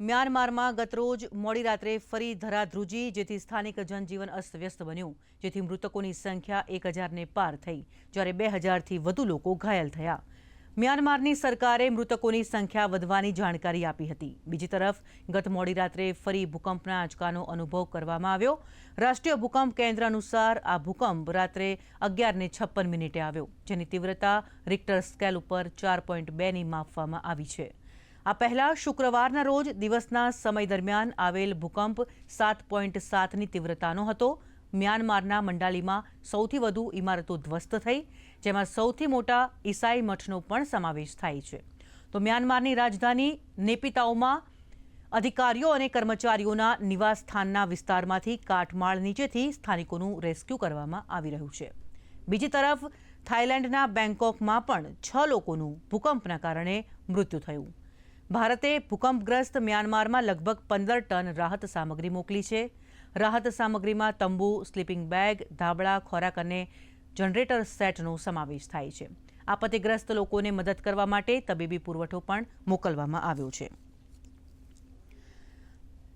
મ્યાનમારમાં ગતરોજ મોડી રાત્રે ફરી ધરાધ્રુજી, જેથી સ્થાનિક જનજીવન અસ્તવ્યસ્ત બન્યું, જેથી મૃતકોની સંખ્યા એક હજારને પાર થઈ, જ્યારે બે હજારથી વધુ લોકો ઘાયલ થયા. મ્યાનમારની સરકારે મૃતકોની સંખ્યા વધવાની જાણકારી આપી હતી. બીજી તરફ, ગત મોડી રાત્રે ફરી ભૂકંપના આંચકાનો અનુભવ કરવામાં આવ્યો. રાષ્ટ્રીય ભૂકંપ કેન્દ્ર અનુસાર આ ભૂકંપ રાત્રે અગિયારને છપ્પન મિનિટે આવ્યો, જેની તીવ્રતા રિક્ટર સ્કેલ ઉપર ચાર પોઈન્ટ બેની માપવામાં આવી છે. આ પહેલા શુક્રવારના રોજ દિવસના સમય દરમિયાન આવેલ ભૂકંપ સાત પોઈન્ટ સાતની તીવ્રતાનો હતો. મ્યાનમારના મંડાલીમાં સૌથી વધુ ઇમારતો ધ્વસ્ત થઈ, જેમાં સૌથી મોટા ઈસાઈ મઠનો પણ સમાવેશ થાય છે. તો મ્યાનમારની રાજધાની નેપિતાઓમાં અધિકારીઓ અને કર્મચારીઓના નિવાસસ્થાનના વિસ્તારમાંથી કાટમાળ નીચેથી સ્થાનિકોનું રેસ્ક્યુ કરવામાં આવી રહ્યું છે. બીજી તરફ, થાઇલેન્ડના બેંકોકમાં પણ છ લોકોનું ભૂકંપના કારણે મૃત્યુ થયું. ભારતે ભૂકંપગ્રસ્ત મ્યાનમારમાં લગભગ પંદર ટન રાહત સામગ્રી મોકલી છે. રાહત સામગ્રીમાં તંબુ, સ્લીપિંગ બેગ, ધાબળા, ખોરાક અને જનરેટર સેટનો સમાવેશ થાય છે. આપત્તિગ્રસ્ત લોકોને મદદ કરવા માટે તબીબી પુરવઠો પણ મોકલવામાં આવ્યો છે.